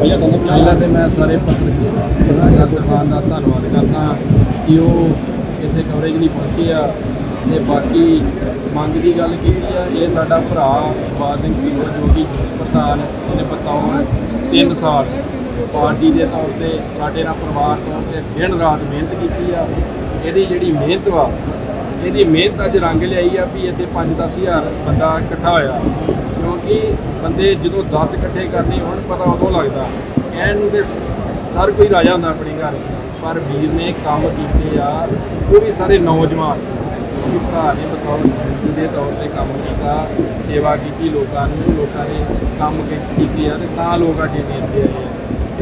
ਪਹਿਲਾਂ ਤੇ ਮੈਂ ਸਾਰੇ ਪੱਤਰਕਾਰ ਸਰਕਾਰ ਦਾ ਧੰਨਵਾਦ ਕਰਦਾ ਕਿ ਉਹ ਇੱਥੇ ਕਵਰੇਜ ਲਈ ਪਹੁੰਚੇ ਆ ਤੇ ਬਾਕੀ ਮੰਗ ਦੀ ਗੱਲ ਕੀਤੀ ਆ, ਇਹ ਸਾਡਾ ਭਰਾ ਬਾਜ ਸਿੰਘ ਪੀਰ ਜੋ ਕਿ ਪ੍ਰਧਾਨ ਇਹਨੇ ਬਤੌਰ 3 ਸਾਲ ਪਾਰਟੀ ਦੇ ਤੌਰ ਤੇ ਸਾਡੇ ਨਾਲ ਪਰਿਵਾਰ ਤੌਰ ਤੇ ਦਿਨ ਰਾਤ ਮਿਹਨਤ ਕੀਤੀ ਆ। ਇਹਦੀ ਜਿਹੜੀ ਮਿਹਨਤ ਵਾ, ਇਹਦੀ ਮਿਹਨਤ ਅੱਜ ਰੰਗ ਲਿਆਈ ਆ ਵੀ ਇੱਥੇ 5-10 ਹਜ਼ਾਰ ਬੰਦਾ ਇਕੱਠਾ ਹੋਇਆ। ਕਿਉਂਕਿ ਬੰਦੇ ਜਦੋਂ 10 ਇਕੱਠੇ ਕਰਨੇ ਹੋਣ, ਪਤਾ ਉਦੋਂ ਲੱਗਦਾ। ਕਹਿਣ ਨੂੰ ਤੇ ਸਰ ਕੋਈ ਰਾਜਾ ਹੁੰਦਾ ਆਪਣੇ ਘਰ। ਪਰ ਵੀਰ ਨੇ ਕੰਮ ਕੀਤੇ ਆ ਉਹ ਵੀ ਸਾਰੇ ਨੌਜਵਾਨ ਕਿ ਭਰਾ ਨੇ ਬਤੌਰ ਦੇ ਤੌਰ ਤੇ ਕੰਮ ਕੀਤਾ, ਸੇਵਾ ਕੀਤੀ ਲੋਕਾਂ ਨੂੰ, ਲੋਕਾਂ ਨੇ ਕੰਮ ਕੀਤੇ ਆ ਤੇ ਤਾਂ ਲੋਕ ਅੱਜ ਦੇਂਦੇ ਆਏ ਆ।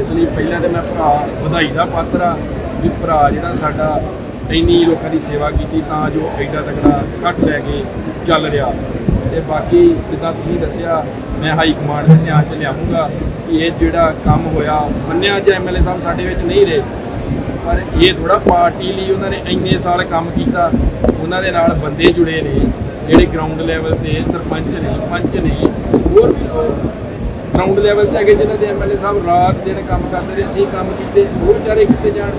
ਇਸ ਲਈ ਪਹਿਲਾਂ ਤੇ ਮੈਂ ਭਰਾ, ਵਧਾਈ ਦਾ ਪਾਤਰ ਆ, ਵੀ ਭਰਾ ਜਿਹੜਾ ਸਾਡਾ ਇੰਨੀ ਲੋਕਾਂ ਦੀ ਸੇਵਾ ਕੀਤੀ ਤਾਂ ਜੋ ਐਡਾ ਤਕੜਾ ਕੱਟ ਲੈ ਕੇ ਚੱਲ ਰਿਹਾ। ਤੇ ਬਾਕੀ ਜਿੱਦਾਂ ਤੁਸੀਂ ਦੱਸਿਆ, ਮੈਂ ਹਾਈ ਕਮਾਂਡ ਦੇ ਧਿਆਨ ਚ ਲਿਆਉਂਗਾ ਕਿ ਇਹ ਜਿਹੜਾ ਕੰਮ ਹੋਇਆ, ਮੰਨਿਆ ਜੇ ਐਮਐਲਏ ਸਾਹਿਬ ਸਾਡੇ ਵਿੱਚ ਨਹੀਂ ਰਹੇ, ਪਰ ਇਹ ਥੋੜਾ ਪਾਰਟੀ ਲਈ ਉਹਨਾਂ ਨੇ ਇੰਨੇ ਸਾਲ ਕੰਮ ਕੀਤਾ, ਉਹਨਾਂ ਦੇ ਨਾਲ ਬੰਦੇ ਜੁੜੇ ਨੇ, ਜਿਹੜੇ ਗਰਾਊਂਡ ਲੈਵਲ ਤੇ ਸਰਪੰਚ ਨੇ, ਪੰਚ ਨੇ, ਹੋਰ ਵੀ ਲੋਕ ਗਰਾਊਂਡ ਲੈਵਲ ਤੇ ਹੈਗੇ ਜਿਨ੍ਹਾਂ ਦੇ ਐਮਐਲਏ ਸਾਹਿਬ ਰਾਤ ਦਿਨ ਕੰਮ ਕਰਦੇ ਰਹੇ, ਅਸੀਂ ਕੰਮ ਕੀਤੇ, ਉਹ ਵਿਚਾਰੇ ਕਿੱਥੇ ਜਾਣ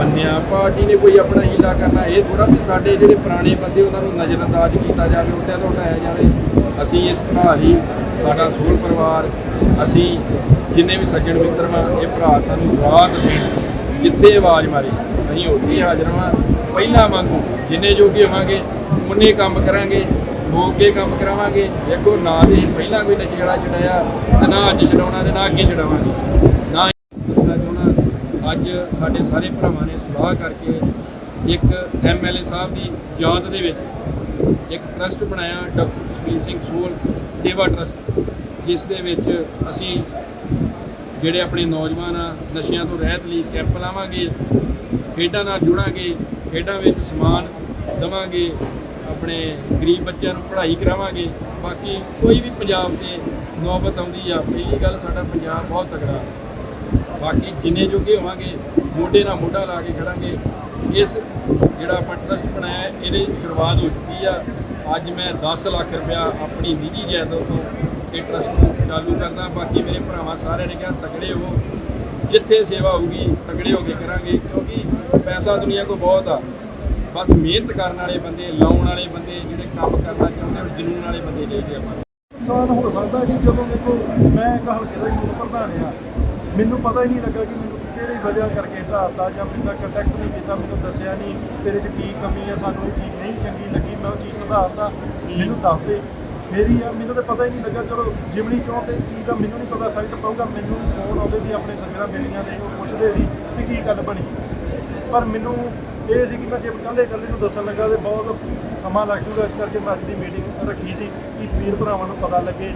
ਮੰਨਿਆ। ਪਾਰਟੀ ਨੇ ਕੋਈ ਆਪਣਾ ਹੀਲਾ ਕਰਨਾ, ਇਹ ਥੋੜਾ ਵੀ ਸਾਡੇ ਜਿਹੜੇ ਪੁਰਾਣੇ ਬੰਦੇ, ਉਹਨਾਂ ਨੂੰ ਨਜ਼ਰਅੰਦਾਜ਼ ਕੀਤਾ ਜਾਵੇ ਉੱਤੇ ਤੋਂ ਹਟਾਇਆ ਜਾਵੇ। ਅਸੀਂ ਇਸ ਭਰਾ ਹੀ, ਸਾਡਾ ਸੂਲ ਪਰਿਵਾਰ, ਅਸੀਂ ਜਿੰਨੇ ਵੀ ਸੱਜਣ ਮਿੱਤਰ ਵਾਂ, ਇਹ ਭਰਾ ਸਾਨੂੰ ਰਾਤ ਦਿਨ ਜਿੱਥੇ ਆਵਾਜ਼ ਮਾਰੀ, ਅਸੀਂ ਉੱਥੇ ਹੀ ਹਾਜ਼ਰ ਹਾਂ। ਪਹਿਲਾਂ ਵਾਂਗੂ ਜਿੰਨੇ ਜੋਗੇ ਹੋਵਾਂਗੇ ਉਨੇ ਕੰਮ ਕਰਾਂਗੇ ਹੋ ਕੇ ਕੰਮ ਕਰਾਵਾਂਗੇ। ਦੇਖੋ, ਨਾ ਤੇ ਪਹਿਲਾਂ ਕੋਈ ਨਸ਼ੇ ਵਾਲਾ ਛਡਾਇਆ ਤੇ ਨਾ ਅੱਜ ਛਡਾਉਣਾ ਤੇ ਨਾ ਅੱਗੇ ਛਡਾਵਾਂਗੇ। ਅੱਜ ਸਾਡੇ ਸਾਰੇ ਭਰਾਵਾਂ ਨੇ ਸਲਾਹ ਕਰਕੇ ਇੱਕ ਐਮਐਲਏ ਸਾਹਿਬ ਦੀ ਯਾਦ ਦੇ ਵਿੱਚ ਇੱਕ ਟਰਸਟ ਬਣਾਇਆ, ਡਾਕਟਰ ਜਸਵੀਰ ਸਿੰਘ ਸੋਲ ਸੇਵਾ ਟਰਸਟ, ਜਿਸ ਦੇ ਵਿੱਚ ਅਸੀਂ ਜਿਹੜੇ ਆਪਣੇ ਨੌਜਵਾਨ ਆ, ਨਸ਼ਿਆਂ ਤੋਂ ਰਹਿਤ ਲਈ ਕੈਂਪ ਲਾਵਾਂਗੇ, ਖੇਡਾਂ ਨਾਲ ਜੁੜਾਂਗੇ, ਖੇਡਾਂ ਵਿੱਚ ਸਮਾਨ ਦਵਾਂਗੇ, ਆਪਣੇ ਗਰੀਬ ਬੱਚਿਆਂ ਨੂੰ ਪੜ੍ਹਾਈ ਕਰਾਵਾਂਗੇ, ਬਾਕੀ ਕੋਈ ਵੀ ਪੰਜਾਬ 'ਤੇ ਨੌਬਤ ਆਉਂਦੀ ਆ ਪਹਿਲੀ ਗੱਲ ਸਾਡਾ ਪੰਜਾਬ ਬਹੁਤ ਤਗੜਾ ਬਾਕੀ ਜਿੰਨੇ ਜੋਗੇ ਹੋਵਾਂਗੇ, ਮੋਢੇ ਨਾਲ ਮੋਢਾ ਲਾ ਕੇ ਖੜਾਂਗੇ, ਇਸ ਜਿਹੜਾ ਆਪਾਂ ਟਰਸਟ ਬਣਾਇਆ, ਇਹਦੇ ਸ਼ੁਰੂਆਤ ਹੋ ਚੁੱਕੀ ਆ। ਅੱਜ ਮੈਂ 10 ਲੱਖ ਰੁਪਇਆ ਆਪਣੀ ਨਿੱਜੀ ਜਾਇਦਾਦ ਤੋਂ ਇਹ ਟਰਸਟ ਨੂੰ ਚਾਲੂ ਕਰਦਾ। ਬਾਕੀ ਮੇਰੇ ਭਰਾਵਾਂ ਸਾਰਿਆਂ ਨੇ ਕਿਹਾ, ਤਕੜੇ ਹੋ। ਜਿੱਥੇ ਸੇਵਾ ਹੋਊਗੀ, ਤਕੜੇ ਹੋ ਕੇ ਕਰਾਂਗੇ, ਕਿਉਂਕਿ ਪੈਸਾ ਦੁਨੀਆ ਕੋ ਬਹੁਤ ਆ। ਬਸ ਮਿਹਨਤ ਕਰਨ ਵਾਲੇ ਬੰਦੇ, ਲਾਉਣ ਵਾਲੇ ਬੰਦੇ, ਜਿਹੜੇ ਕੰਮ ਕਰਨਾ ਚਾਹੁੰਦੇ ਹੋ ਜਨੂਨ ਵਾਲੇ ਬੰਦੇ ਚਾਹੀਦੇ ਆਪਾਂ। ਨੂੰ। ਹੋ ਸਕਦਾ ਜੀ, ਜਦੋਂ ਦੇਖੋ, ਮੈਂ ਇੱਕ ਹਲਕੇ ਦਾ ਹੀ ਪ੍ਰਧਾਨ ਆ। ਮੈਨੂੰ ਪਤਾ ਹੀ ਨਹੀਂ ਲੱਗਾ ਕਿ ਮੈਨੂੰ ਕਿਹੜੀ ਵਜ੍ਹਾ ਕਰਕੇ ਢਾਤਾ ਜਾਂ ਮੈਨੂੰ ਤਾਂ ਕੰਟੈਕਟ ਨਹੀਂ ਕੀਤਾ, ਮੈਨੂੰ ਦੱਸਿਆ ਨਹੀਂ ਤੇਰੇ 'ਚ ਕੀ ਕਮੀ ਹੈ ਸਾਨੂੰ ਇਹ ਚੀਜ਼ ਨਹੀਂ ਚੰਗੀ ਲੱਗੀ, ਮੈਂ ਉਹ ਚੀਜ਼ ਸੁਧਾਰਦਾ ਮੈਨੂੰ ਦੱਸ ਦੇ। ਮੇਰੀ ਆ, ਮੈਨੂੰ ਤਾਂ ਪਤਾ ਹੀ ਨਹੀਂ ਲੱਗਾ, ਚਲੋ ਜਿਮਣੀ ਚੌਂਕ ਤੇ ਚੀਜ਼ ਦਾ ਮੈਨੂੰ ਨਹੀਂ ਪਤਾ ਇਫੈਕਟ ਪਊਗਾ, ਮੈਨੂੰ ਫੋਨ ਆਉਂਦੇ ਸੀ ਆਪਣੇ ਸੰਗਰਾਂ ਬੇਲੀਆਂ ਦੇ, ਉਹ ਪੁੱਛਦੇ ਸੀ ਕਿ ਕੀ ਗੱਲ ਬਣੀ। ਪਰ ਮੈਨੂੰ ਇਹ ਸੀ ਕਿ ਮੈਂ ਜੇ ਇਕੱਲੇ ਇਕੱਲੇ ਨੂੰ ਦੱਸਣ ਲੱਗਾ ਤੇ ਬਹੁਤ ਸਮਾਂ ਲੱਗ ਜੂਗਾ ਇਸ ਕਰਕੇ ਮੈਂ ਅੱਜ ਦੀ ਮੀਟਿੰਗ ਰੱਖੀ ਸੀ ਕਿ ਵੀਰ ਭਰਾਵਾਂ ਨੂੰ ਪਤਾ ਲੱਗੇ।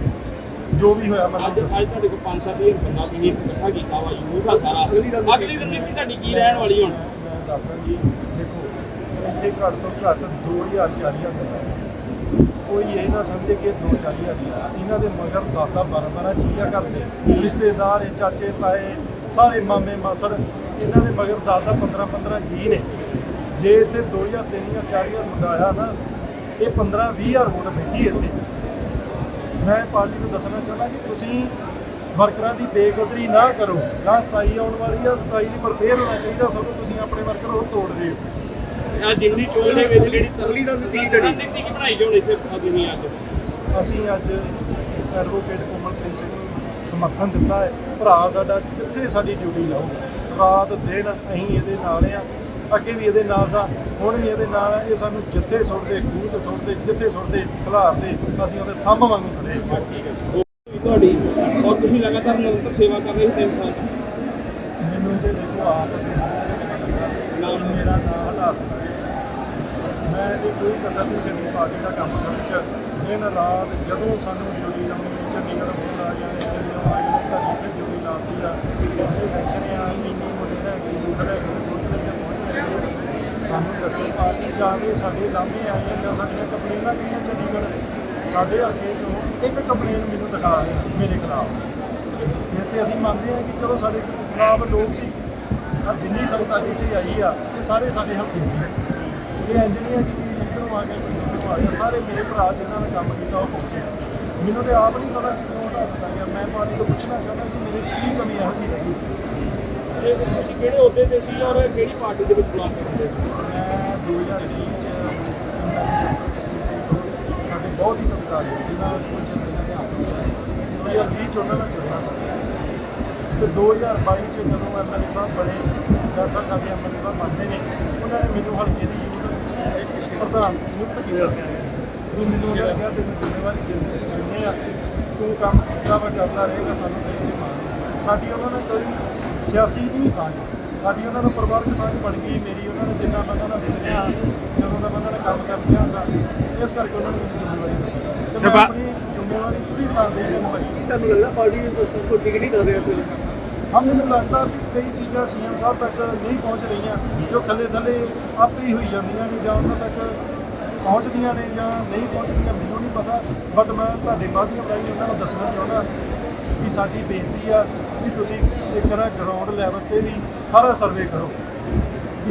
ਜੋ ਵੀ ਹੋਇਆ ਮੈਂ ਅੱਜ ਤੁਹਾਡੇ ਕੋਲ 5-7000 ਬੰਦਾ ਤੁਸੀਂ ਇਕੱਠਾ ਕੀਤਾ ਵਾ ਯੂਥ ਆ ਸਾਰਾ। ਅਗਲੀ ਰਣਨੀਤੀ ਤੁਹਾਡੀ ਕੀ ਰਹਿਣ ਵਾਲੀ ਹੁਣ? ਮੈਂ ਦੱਸਦਾ ਜੀ ਦੇਖੋ ਇੱਥੇ ਘੱਟ ਤੋਂ ਘੱਟ 2000 4000 ਬੰਦਾ। ਕੋਈ ਇਹ ਨਾ ਸਮਝੇ ਕਿ 2 4000 ਦੀ ਇਹਨਾਂ ਦੇ ਮਗਰ 10 10 12 12 ਚੀਜ਼ਾਂ ਕਰਦੇ ਰਿਸ਼ਤੇਦਾਰ ਇਹ ਚਾਚੇ ਤਾਏ ਸਾਰੇ ਮਾਮੇ ਮਾਸੜ ਇਹਨਾਂ ਦੇ ਮਗਰ 10 10 15 15 ਜੀ ਨੇ। ਜੇ ਇੱਥੇ 2000 3000 4000 ਮੁੰਡਾ ਆਇਆ ਨਾ ਇਹ 15 20000 ਵੋਟ ਬੈਠੀ ਇੱਥੇ। ਮੈਂ ਪਾਰਟੀ ਨੂੰ ਦੱਸਣਾ ਚਾਹੁੰਦਾ ਕਿ ਤੁਸੀਂ ਵਰਕਰਾਂ ਦੀ ਬੇਕਦਰੀ ਨਾ ਕਰੋ। ਨਾ 27 ਆਉਣ ਵਾਲੀ ਆ 27 ਲਈ ਪ੍ਰਪੇਅਰ ਹੋਣਾ ਚਾਹੀਦਾ ਸਗੋਂ ਤੁਸੀਂ ਆਪਣੇ ਵਰਕਰ ਉਹ ਤੋੜ ਰਹੇ ਹੋ। ਆ ਜਿੰਨੀ ਚੋਣ ਦੇ ਵਿੱਚ ਜਿਹੜੀ ਤਰਲੀ ਰਣਨੀਤੀ ਜਿਹੜੀ ਰਣਨੀਤੀ ਕੀ ਬਣਾਈ ਜਾਣ ਇੱਥੇ ਤੁਸੀਂ ਅੱਜ? ਅਸੀਂ ਅੱਜ ਐਡਵੋਕੇਟ ਕੋਮਲਪ੍ਰੀਤ ਸਿੰਘ ਨੂੰ ਸਮਰਥਨ ਦਿੱਤਾ ਹੈ। ਭਰਾ ਸਾਡਾ ਜਿੱਥੇ ਸਾਡੀ ਡਿਊਟੀ ਲਾਊਗਾ ਰਾਤ ਦਿਨ ਅਸੀਂ ਇਹਦੇ ਨਾਲ ਆ। ਅੱਗੇ ਵੀ ਇਹਦੇ ਨਾਲ ਸਾਂ ਹੁਣ ਵੀ ਇਹਦੇ ਨਾਲ ਇਹ ਸਾਨੂੰ ਜਿੱਥੇ ਸੁੱਟਦੇ ਖੂਹ ਤੇ ਸੁੱਟਦੇ ਜਿੱਥੇ ਸੁੱਟਦੇ ਖਿਲਾਰਦੇ ਅਸੀਂ ਉਹਦੇ ਥੰਮ ਵਾਂਗੂ ਖੜੇ ਹਾਂ। ਠੀਕ ਹੈ ਤੁਹਾਡੀ ਔਰ ਤੁਸੀਂ ਲਗਾਤਾਰ ਨਿਰੰਤਰ ਸੇਵਾ ਕਰ ਰਹੇ ਹੋ 3 ਸਾਲ। ਮੈਨੂੰ ਤੇ ਦੇਖੋ ਆਪ ਨਾਮ ਮੇਰਾ ਨਾਮ ਹਾਲਾਤ ਮੈਂ ਇਹਦੀ ਕੋਈ ਕਸਰ ਨਹੀਂ ਛੱਡੀ ਪਾਰਟੀ ਦਾ ਕੰਮ ਕਰਨ ਚ ਦਿਨ ਰਾਤ ਜਦੋਂ ਸਾਨੂੰ ਡਿਊਟੀ ਲਾਉਣੀ ਚੰਡੀਗੜ੍ਹ ਫੋਨ ਆ ਜਦੋਂ ਆ ਜਾਣੇ ਤਾਂ ਜਿੱਥੇ ਡਿਊਟੀ ਲਾਤੀ ਆ ਉੱਥੇ ਇਲੈਕਸ਼ਨ ਆ ਇੰਨੀ ਮੋਟੀ ਲੈ ਗਈ ਦੂਸਰੇ ਲੈ ਗਈ ਦੂਸਰੇ ਤੇ ਦੱਸੋ ਪਾਰਟੀ ਜਾ ਕੇ ਸਾਡੇ ਲਾਂਭੇ ਆਏ ਜਾਂ ਸਾਡੀਆਂ ਕੰਪਲੇਨਾਂ ਗਈਆਂ ਚੰਡੀਗੜ੍ਹ ਸਾਡੇ ਹਲਕੇ ਚੋਂ ਇੱਕ ਕੰਪਲੇਨ ਮੈਨੂੰ ਦਿਖਾ ਮੇਰੇ ਖਿਲਾਫ। ਫਿਰ ਤੇ ਅਸੀਂ ਮੰਨਦੇ ਹਾਂ ਕਿ ਚਲੋ ਸਾਡੇ ਖਿਲਾਫ ਲੋਕ ਸੀ ਆ ਜਿੰਨੀ ਸੰਗਤ ਇੱਥੇ ਆਈ ਆ ਇਹ ਸਾਰੇ ਸਾਡੇ ਹਲਕੇ ਦੇ ਨੇ ਇਹ ਇੰਜ ਨਹੀਂ ਹੈ ਕਿ ਇੱਧਰੋਂ ਆ ਗਿਆ ਕੋਈ ਆ ਗਿਆ। ਸਾਰੇ ਮੇਰੇ ਭਰਾ ਜਿਨ੍ਹਾਂ ਨੇ ਕੰਮ ਕੀਤਾ ਉਹ ਪਹੁੰਚੇ। ਮੈਨੂੰ ਤੇ ਆਪ ਨਹੀਂ ਪਤਾ ਕਿ ਕਿਉਂ ਹਟਾ ਦਿੱਤਾ ਗਿਆ। ਮੈਂ ਪਾਰਟੀ ਤੋਂ ਪੁੱਛਣਾ ਚਾਹੁੰਦਾ ਕਿ ਮੇਰੇ ਕੀ ਕਮੀ ਇਹੋ ਜਿਹੀ ਰਹੀ। ਇਹ ਤੁਸੀਂ ਕਿਹੜੇ ਅਹੁਦੇ ਤੇ ਸੀ ਔਰ ਕਿਹੜੀ ਪਾਰਟੀ ਦੇ ਵਿੱਚ ਬੁਲਾ ਕਰਦੇ ਸੀ? 2020 ਚ ਸਾਡੇ ਬਹੁਤ ਹੀ ਸਤਿਕਾਰਯੋਗ ਜਿਨ੍ਹਾਂ ਕੋਲ ਚੰਦ ਇਹਨਾਂ ਦੇ ਹੱਥ 2020 ਚ ਉਹਨਾਂ ਨਾਲ ਜੁੜਿਆ ਸੀ ਤੇ 2022 ਚ ਜਦੋਂ ਐਮਐਲਏ ਸਾਹਿਬ ਬਣੇ ਡਾਕਟਰ ਸਾਹਿਬ ਸਾਡੇ ਐਮਐਲਏ ਸਾਹਿਬ ਬਣਦੇ ਨੇ ਉਹਨਾਂ ਨੇ ਮੈਨੂੰ ਹਲਕੇ ਦੀ ਯੂਥ ਪ੍ਰਧਾਨ ਨਿਯੁਕਤ ਕੀਤਾ ਵੀ ਮੈਨੂੰ ਉਹਨਾਂ ਨੇ ਕਿਹਾ ਤੈਨੂੰ ਜ਼ਿੰਮੇਵਾਰੀ ਦਿੰਦੇ ਦਿੰਦੇ ਆ ਤੂੰ ਕੰਮ ਕੀਤਾ ਵਾ ਕਰਦਾ ਰਹੇਗਾ ਸਾਨੂੰ ਦੇ ਮਾਣ ਸਾਡੀ ਉਹਨਾਂ ਨਾਲ ਕੋਈ ਸਿਆਸੀ ਨਹੀਂ ਸਾਂਝ ਸਾਡੀ ਉਹਨਾਂ ਨਾਲ ਪਰਿਵਾਰਕ ਸਾਂਝ ਬਣ ਗਈ ਮੇਰੀ ਉਹਨਾਂ ਨੇ ਜਿੰਨਾ ਮੈਂ ਉਹਨਾਂ ਨਾਲ ਵਿਚਰਿਆ ਜਦੋਂ ਦਾ ਮੈਂ ਉਹਨਾਂ ਨਾਲ ਕੰਮ ਕਰਦਿਆਂ ਸਾਂ ਇਸ ਕਰਕੇ ਉਹਨਾਂ ਨੇ ਮੈਨੂੰ ਜ਼ਿੰਮੇਵਾਰੀ ਦਿੱਤੀ। ਤੇ ਮੈਂ ਸਭਾ- ਆਪਣੀ ਜ਼ਿੰਮੇਵਾਰੀ ਪੂਰੀ ਤਰ੍ਹਾਂ ਦੇ ਨਿਭਾਈ। ਤੁਹਾਨੂੰ ਲੱਗਦਾ ਪਾਰਟੀ ਕੋਈ ਠੀਕ ਨਹੀਂ ਕਰ ਰਿਹਾ ਇਸ ਵੇਲੇ? ਹਾਂ ਮੈਨੂੰ ਲੱਗਦਾ ਵੀ ਕਈ ਚੀਜ਼ਾਂ ਸੀਐਮ ਸਾਹਿਬ ਤੱਕ ਨਹੀਂ ਪਹੁੰਚ ਰਹੀਆਂ ਜੋ ਥੱਲੇ ਥੱਲੇ ਆਪੇ ਹੀ ਹੋਈ ਜਾਂਦੀਆਂ ਨੇ ਜਾਂ ਉਹਨਾਂ ਤੱਕ ਪਹੁੰਚਦੀਆਂ ਨੇ ਜਾਂ ਨਹੀਂ ਪਹੁੰਚਦੀਆਂ ਮੈਨੂੰ ਨਹੀਂ ਪਤਾ ਬਟ ਮੈਂ ਤੁਹਾਡੇ ਮਾਧਿਅਮ ਰਾਹੀਂ ਉਹਨਾਂ ਨੂੰ ਦੱਸਣਾ ਚਾਹੁੰਦਾ ਵੀ ਸਾਡੀ ਬੇਨਤੀ ਆ ਵੀ ਤੁਸੀਂ ਇੱਕ ਗਰਾਊਂਡ ਲੈਵਲ ਤੇ ਵੀ ਸਾਰਾ ਸਰਵੇ ਕਰੋ।